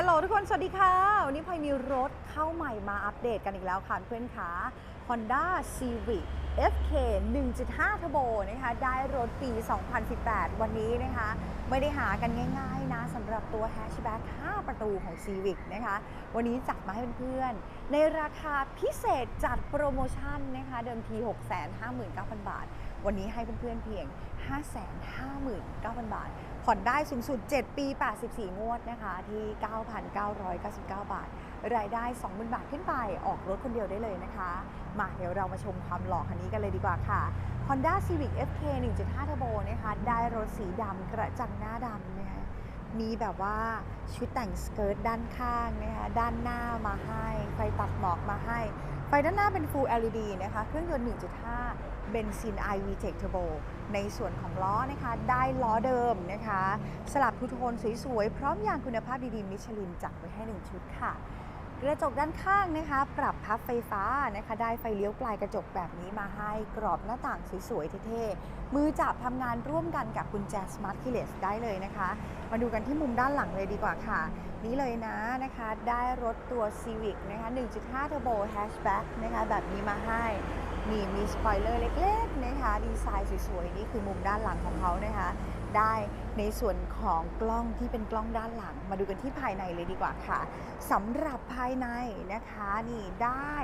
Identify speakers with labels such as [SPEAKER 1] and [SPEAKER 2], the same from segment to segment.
[SPEAKER 1] ฮัลโหลทุกคน สวัสดีค่ะ วันนี้พลอยมีรถเข้าใหม่มาอัปเดตกันอีกแล้วค่ะเพื่อนขา Honda Civic FK 1.5 Turbo นะคะ ได้รถปี 2018 วันนี้นะคะ ไม่ได้หากันง่ายๆนะสำหรับตัว Hatchback 5 ประตูของ Civic นะคะ วันนี้จัดมาให้เพื่อนๆ ในราคาพิเศษจัดโปรโมชั่นนะคะ เดิมที 659,000 บาท วันนี้ให้เพื่อนๆเพียง 559,000 บาท ผ่อนได้สูงสุด 7 ปี 84 งวดนะคะที่ 9,999 บาท รายได้ 20,000 บาทขึ้นไปออกรถคนเดียวได้เลยนะคะ มาเดี๋ยวเรามาชมความหล่อคันนี้กันเลยดีกว่าค่ะ Honda Civic FK 1.5 Turbo นะคะได้รถสีดำกระจังหน้าดำนะคะมีแบบว่าชุดแต่งสเกิร์ตด้านข้างนะคะด้านหน้ามาให้ไฟตัดหมอกมาให้ ไฟด้านหน้าเป็น Full LED นะคะ เครื่องยนต์ 1.5 เบนซิน i VTEC Turbo ในส่วนของล้อนะคะ ได้ล้อเดิมนะคะ สลับทูโทนสวยๆ พร้อมยางคุณภาพดีๆ มิชลินจัดไว้ให้ 1 ชุดค่ะ กระจกด้านข้างนะคะ ปรับพับไฟฟ้านะคะ ได้ไฟเลี้ยวปลายกระจกแบบนี้มาให้กรอบหน้าต่างสวยๆเท่ๆ มือจับทำงานร่วมกันกับกุญแจ Smart Keyless ได้เลยนะคะ มาดูกันที่มุมด้านหลังเลยดีกว่าค่ะ นี่เลยนะนะคะ ได้รถตัว Civic นะคะ 1.5 Turbo Hatchback นะคะแบบนี้มาให้นี่มีสปอยเลอร์เล็กๆนะคะ ดีไซน์สวยๆ นี่คือมุมด้านหลังของเขานะคะได้ในส่วนของกล้องที่เป็นกล้องด้านหลัง มาดูกันที่ภายในเลยดีกว่าค่ะสำหรับภายในนะคะนี่ได้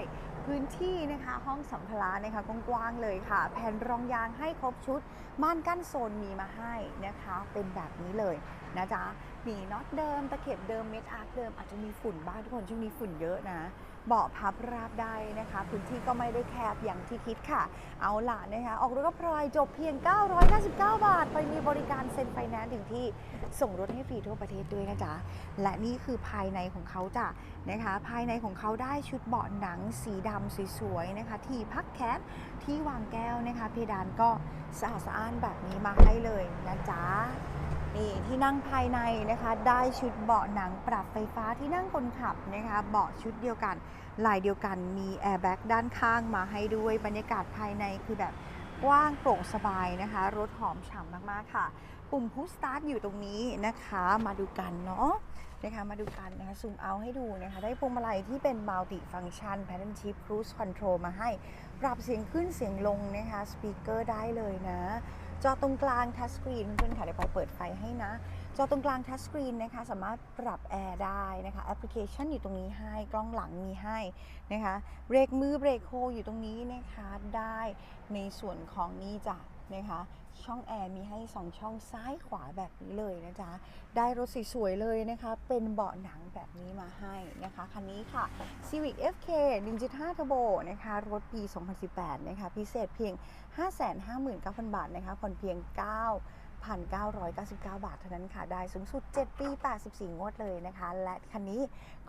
[SPEAKER 1] พื้นที่นะคะห้องสัมภาระนะคะกว้างๆเลยค่ะ แผ่นรองยางให้ครบชุดม่านกั้นโซนมีมาให้นะคะ เป็นแบบนี้เลยนะจ๊ะมีน็อตเดิมตะเข็บเดิมเม็ดอาร์คเดิมอาจจะมีฝุ่นบ้างทุกคนช่วงนี้ฝุ่นเยอะนะเบาะพับราบได้นะคะ พื้นที่ก็ไม่ได้แคบอย่างที่คิดค่ะ เอาล่ะนะคะ ออกรถก็พลอยจบเพียง 999 บาทไปมีบริการการเซ็นไฟแนนซ์ถึงที่ส่งรถให้ฟรีทั่วประเทศด้วยนะจ๊ะ และนี่คือภายในของเขาจ้ะนะคะ ภายในของเขาได้ชุดเบาะหนังสีดำสวยๆนะคะ ที่พักแคปที่วางแก้วนะคะ เพดานก็สะอาดสะอ้านแบบนี้มาให้เลยนะจ๊ะนี่ที่นั่งภายในนะคะ ได้ชุดเบาะหนังปรับไฟฟ้าที่นั่งคนขับนะคะ เบาะชุดเดียวกันลายเดียวกันมีแอร์แบ็กด้านข้างมาให้ด้วยบรรยากาศภายในคือแบบ กว้างโปร่งสบายนะคะ รถหอมฉ่ำมากๆค่ะ ปุ่มพุชสตาร์ทอยู่ตรงนี้นะคะ มาดูกันเนาะนะคะมาดูกันนะคะซูมเอาให้ดูนะคะ ได้พวงมาลัยที่เป็นมัลติฟังชัน Pattern Shift Cruise Control มาให้ ปรับเสียงขึ้นเสียงลงนะคะสปีกเกอร์ได้เลยนะ จอตรงกลางทัชสกรีนเพื่อนๆค่ะเดี๋ยวไปเปิดไฟให้นะ จอตรงกลางทัชสกรีนนะคะสามารถปรับแอร์ได้นะคะแอปพลิเคชันอยู่ตรงนี้ให้กล้องหลังมีให้นะคะเบรกมือเบรกโฮอยู่ตรงนี้นะคะได้ในส่วนของนี้จ้ะ นะคะ ช่องแอร์มีให้ 2 ช่องซ้ายขวาแบบนี้เลยนะจ๊ะ ได้รถสวยๆเลยนะคะ เป็นเบาะหนังแบบนี้มาให้นะคะ คันนี้ค่ะ Civic FK 1.5 Turbo นะคะ รถปี 2018 นะคะ พิเศษเพียง 559,000 บาทนะคะ ผ่อนเพียง9,999 บาทเท่านั้นค่ะ ได้สูงสุด 7 ปี 84 งวดเลยนะคะ และคันนี้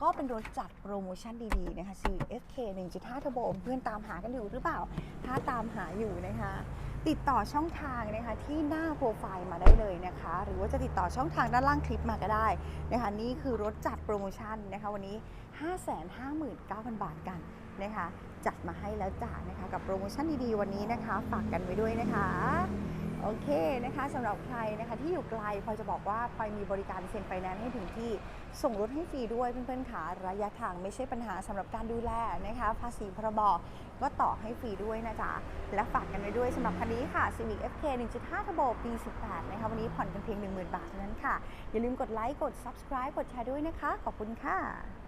[SPEAKER 1] ก็เป็นรถจัดโปรโมชั่นดีๆ นะคะ Civic FK 1.5 Turbo เพื่อนตามหากันอยู่หรือเปล่า ถ้าตามหาอยู่นะคะ ติดต่อช่องทางนะคะที่หน้าโปรไฟล์มาได้เลยนะคะ หรือว่าจะติดต่อช่องทางด้านล่างคลิปมาก็ได้นะคะนี่คือรถจัดโปรโมชั่นนะคะวันนี้ 559,000 บาทกันนะคะจัดมาให้แล้วจ้านะคะกับโปรโมชั่นดีๆวันนี้นะคะ ฝากกันไว้ด้วยนะคะ โอเคนะคะสำหรับใครนะคะที่อยู่ไกลพลอยจะบอกว่าพลอยมีบริการเซ็นไฟแนนซ์ให้ถึงที่ส่งรถให้ฟรีด้วยเพื่อนๆค่ะระยะทางไม่ใช่ปัญหาสำหรับการดูแลนะคะภาษีพรบก็ต่อให้ฟรีด้วยนะจ๊ะและฝากกันไว้ด้วยสำหรับคันนี้ค่ะ Civic FK 1.5 Turbo ปี 18 นะคะวันนี้ผ่อนกันเพียง 10,000 บาทเท่านั้นค่ะ อย่าลืมกดไลค์กด subscribe กดแชร์ด้วยนะคะ ขอบคุณค่ะ